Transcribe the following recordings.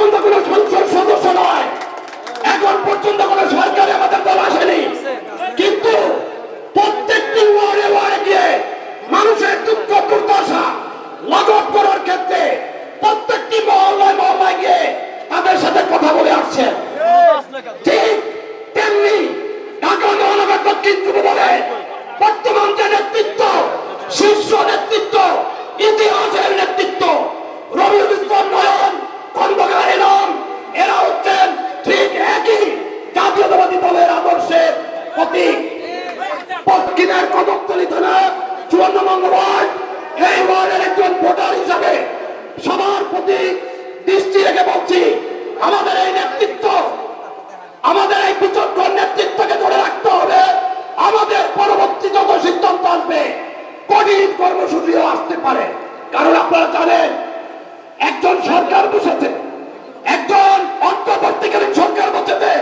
পর্যন্ত কোন সংসদ সদস্য নয়। এখন পর্যন্ত কোন সরকারে পক্ষিণের কদমতলী থানা চুয়ান্ন নম্বর ওয়ার্ড এই ওয়ার্ডের একজন ভোটার হিসাবে সবার প্রতি দৃষ্টি রেখে বলছি, আমাদের এই নেতৃত্ব, আমাদের এই বিচক্ষণ নেতৃত্বকে ধরে রাখতে হবে। আমাদের পরবর্তী যত সিদ্ধান্ত আসবে, কঠিন কর্মসূচিও আসতে পারে। কারণ আপনারা জানেন, একজন সরকার বসেছে, একজন অন্তর্বর্তীকালীন সরকার বসেছে।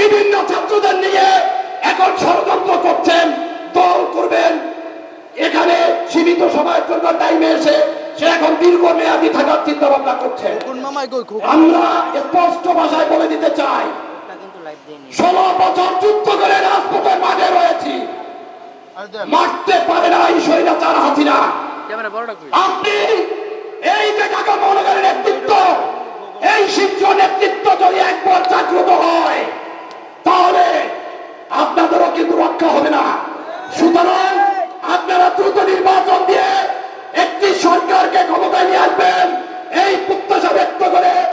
বিভিন্ন ছাত্রদের নিয়ে এখন ষড়যন্ত্র করছেন। দল করবেন। এখানে সীমিত সময়ের জন্য টাইমে এসে সে এখন দীর্ঘ মেয়াদী থাকার চিন্তা ভাবনা করছে। আমরা স্পষ্ট ভাষায় বলে দিতে চাই ষোলো বছর যুদ্ধ করে রাজপথের মাঝে রয়েছি। মারতে পারে না এই হাসিনা। হাতিরা আপনি সরকারকে ক্ষমতায় নিয়ে আসবেন। এই প্রত্যাশা ব্যক্ত করে